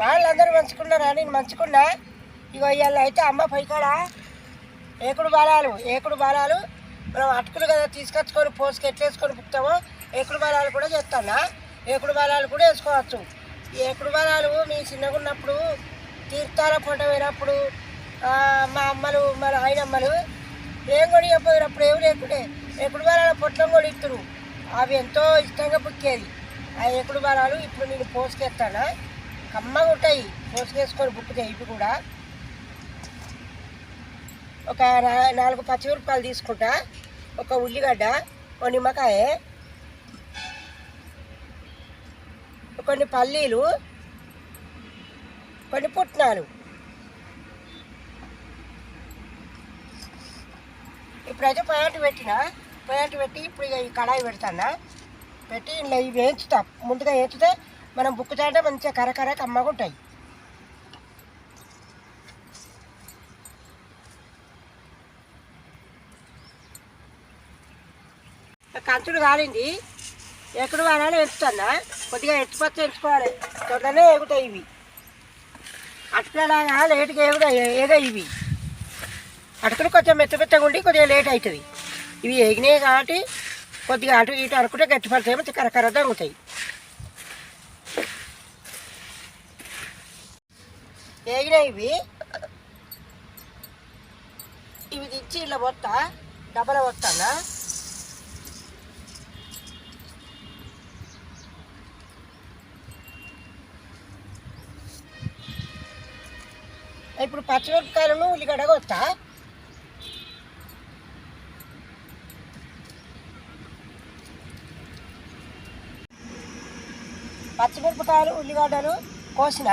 వాళ్ళందరూ మంచుకున్నారా? నేను మంచుకున్నా. ఇగో ఇవాళ అయితే అమ్మ పైకాడ. ఏకుడు బాలాలు ఏకుడు బాలాలు. మనం అటుకులు కదా తీసుకొచ్చుకొని పోసుకు ఎట్లా వేసుకొని పుక్తామో ఏకుడు బాలాలు కూడా చేస్తానా ఏకుడు బాలాలు కూడా వేసుకోవచ్చు. ఈ ఏకుడు బాలాలు మీ చిన్నగా ఉన్నప్పుడు తీర్థాల పూట పోయినప్పుడు మా అమ్మలు మన ఆయనమ్మలు ఏం కొనియకపోయినప్పుడు ఏమి లేకుండే ఎప్పుడు బాలాల పొట్లం కొనిస్తారు అవి ఎంతో ఇష్టంగా పుక్కేది ఆ ఏకుడు బాలాలు ఇప్పుడు నేను పోసుకెత్తానా కమ్మగా ఉంటాయి. పోసుకేసుకొని బుక్ ఇవి కూడా. ఒక నాలుగు పచ్చిమిరపకాయలు తీసుకుంటా. ఒక ఉల్లిగడ్డ ఒక నిమ్మకాయ కొన్ని పల్లీలు కొన్ని పుట్నాలు. ఇప్పుడైతే పొయ్యంటి పెట్టిన పొయ్యంటి పెట్టి ఇప్పుడు ఇక ఈ కడాయి పెడతానా? పెట్టి ఇలా ఇవి వేయించుతా. ముందుగా వేయించితే మనం బుక్కుతాంటే మంచిగా కరకర కమ్మగా ఉంటాయి. కంచుడు కాలింది. ఎక్కడ వాడాలో ఎంచుతున్నా కొద్దిగా ఎత్తుపచ్చ ఎంచుకోవాలి. తొందరనే ఎగుతాయి ఇవి. అట్లలాగా లేటుగా ఎగుదా ఏగా ఇవి. అటుకులు కొంచెం మెత్తపెత్తగా ఉండి కొద్దిగా లేట్ అవుతుంది. ఇవి ఎగినాయి కాబట్టి కొద్దిగా అటు ఇటు అనుకుంటే గట్టిపడతాయి మంచి కరకర దంగుతాయి ఎగినాయి ఇవి. ఇవి తెచ్చి ఇలా పోతా డబ్బల వస్తానా ఇప్పుడు పచ్చిమిరపకాయలను ఉల్లిగడ్డ కొత్తా పచ్చిమిరపకాయలు ఉల్లిగడ్డలు కోసిన.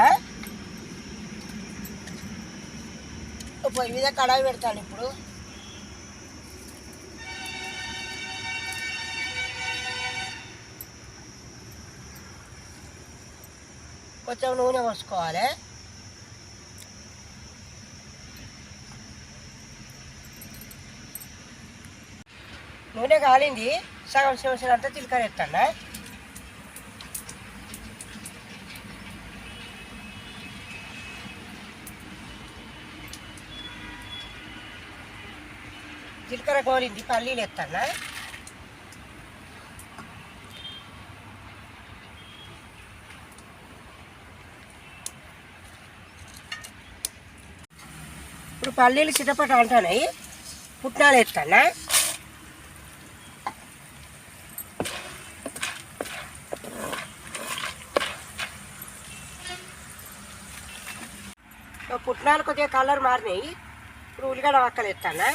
పొయ్యి మీద కడాయి పెడతాను ఇప్పుడు. కొంచెం నూనె పోసుకోవాలి. నూనె కాలింది సగం సంవత్సరం అంతా చిలకరెత్తాను జీలకర్ర కోలింది పల్లీలు ఎత్తాను ఇప్పుడు పల్లీలు చిటపట అంటున్నాయి. పుట్నాలు ఎత్తానా పుట్నాలు కొద్దిగా కలర్ మారినాయి. ఇప్పుడు ఉల్లిగడ్డ వక్కలు ఎత్తానా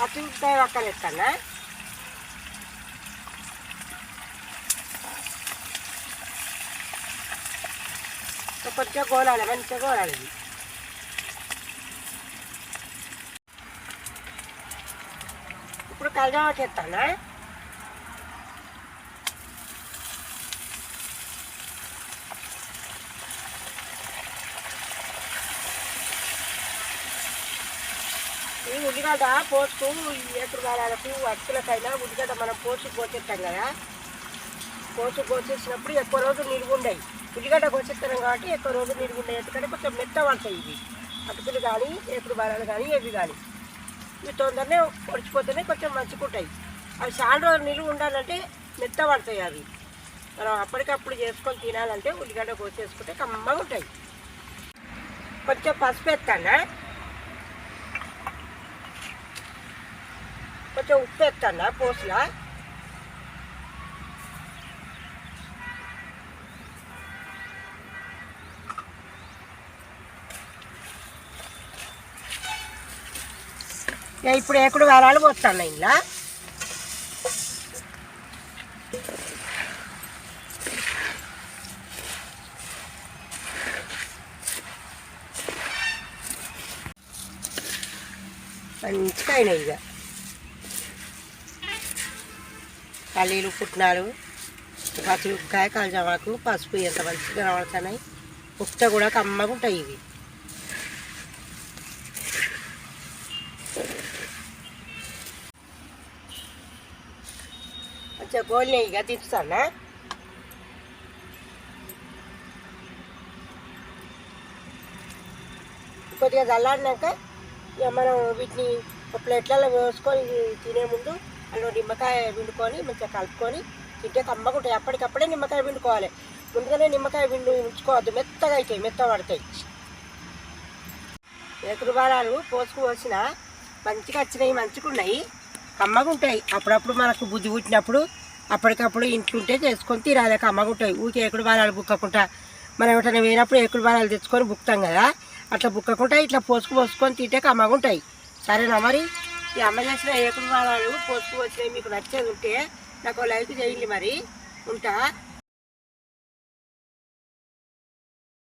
పచ్చిమిరపకాయ వక్కలు ఎత్తానా కొంచెం గోలాలి మంచిగా గోలాలి ఇది. ఇప్పుడు కలజామకి ఎత్తానా ఈ ఉల్లిగడ్డ పోసుకు ఏకుడు కాలాలకు అటుకులకైనా ఉల్లిగడ్డ మనం పోసి కోసేస్తాం కదా. పోసి కోసేసినప్పుడు ఎక్కువ రోజులు నిలుగుండయి ఉల్లిగడ్డ కోసేస్తాం కాబట్టి ఎక్కువ రోజులు నిలుగుండయి ఎందుకంటే కొంచెం మెత్త పడతాయి ఇవి. అటుకులు కానీ ఏకుడు బాలాలు కానీ ఇవి కానీ ఇవి తొందరనే పొడిచిపోతేనే కొంచెం మంచుకుంటాయి అవి చాలా రోజులు నిలువ ఉండాలంటే మెత్త పడతాయి అవి. మనం అప్పటికప్పుడు చేసుకొని తినాలంటే ఉల్లిగడ్డ కోసేసుకుంటే కమ్మగా ఉంటాయి. కొంచెం పసుపు ఎత్తానా కొంచెం ఉప్పు ఎత్తానా పోసులా ఇక ఇప్పుడు ఎక్కడ వారాలు పోతాను ఇలా మంచిగా అయినాయి ఇక పల్లీలు పుట్నాలు పచ్చిమిరపకాయ కలజామాకు పసుపు ఎంత మంచిగా కనబడుతున్నాయి పుట్ట కూడా కమ్మగా ఉంటాయి ఇవి. మంచిగా గోల్ని ఇక తీస్తానా కొద్దిగా చల్లాడినాక ఇక మనం వీటిని ఒక ప్లేట్లలో వేసుకొని తినే ముందు అందులో నిమ్మకాయ పిండుకొని మంచిగా కలుపుకొని తింటే కమ్మకుంటాయి అప్పటికప్పుడే నిమ్మకాయ పిండుకోవాలి. ముందుగానే నిమ్మకాయ పిండి ఉంచుకోవద్దు. మెత్తగా అవుతాయి మెత్త పడతాయి. ఏకుడు పోసుకు పోసిన మంచిగా వచ్చినాయి మంచిగా ఉన్నాయి. కమ్మగా ఉంటాయి. అప్పుడప్పుడు మనకు బుద్ధి పుట్టినప్పుడు అప్పటికప్పుడు ఇంట్లో ఉంటే చేసుకొని తినాలి. కమ్మగుంటాయి ఊరికే ఏకుడు బాలాలు బుక్కకుండా మనం ఎక్కడైనా పోయినప్పుడు ఏకుడు బాలాలు తెచ్చుకొని బుక్తాం కదా. అట్లా బుక్కకుండా ఇట్లా పోసుకు పోసుకొని తింటే కమ్మగుంటాయి సరేనా మరి? ఈ అమ్మ చేసిన ఏకుడు బాలాలు పోసుకు వచ్చినాయి మీకు నచ్చేది ఉంటే నాకు లైక్ చేయండి మరి. ఉంటా?